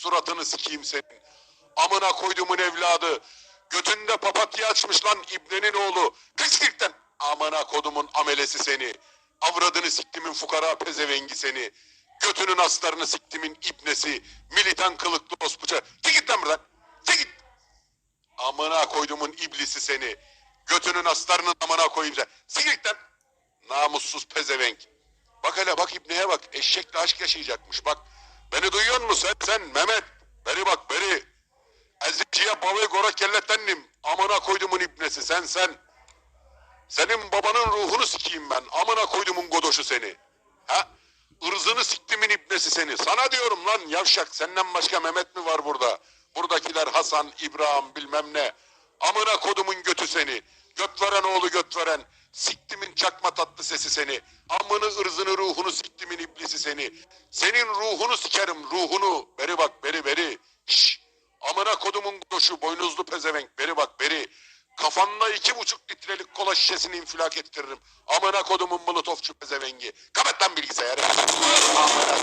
Suratını sikeyim senin. Amına koyduğumun evladı. Götünde papatya açmış lan İbnenin oğlu. Kıskirten. Amına kodumun amelesi seni. Avradını siktimin fukara pezevengi seni. Götünün aslarını siktimin ibnesi. Militan kılıklı ospuca. Çık git lan buradan. Çık git. Amına koyduğumun iblisi seni. Götünün aslarının amına git lan. Namussuz pezevenk. Bak hele bak İbni'ye bak. Eşekle aşk yaşayacakmış bak. Beni duyuyor musun sen sen Mehmet? Beri bak beri. Eziciye balığı gora kellettendim. Amına koydumun ibnesi sen sen. Senin babanın ruhunu sikeyim ben. Amına koydumun godoşu seni. Ha? Irzını siktimin ibnesi seni. Sana diyorum lan yavşak. Senden başka Mehmet mi var burada? Buradakiler Hasan, İbrahim bilmem ne. Amına kodumun götü seni. Göt veren oğlu göt veren. Siktimin çakma tatlı sesi seni. Amını ırzını ruhunu siktimin iblisi seni. Senin ruhunu sikerim ruhunu. Beri bak beri beri. Şşş. Amına kodumun koşu boynuzlu pezevenk. Beri bak beri. Kafanla iki buçuk litrelik kola şişesini infilak ettiririm. Amına kodumun molotofçu pezevengi. Kapat lan bilgisayarı. Amına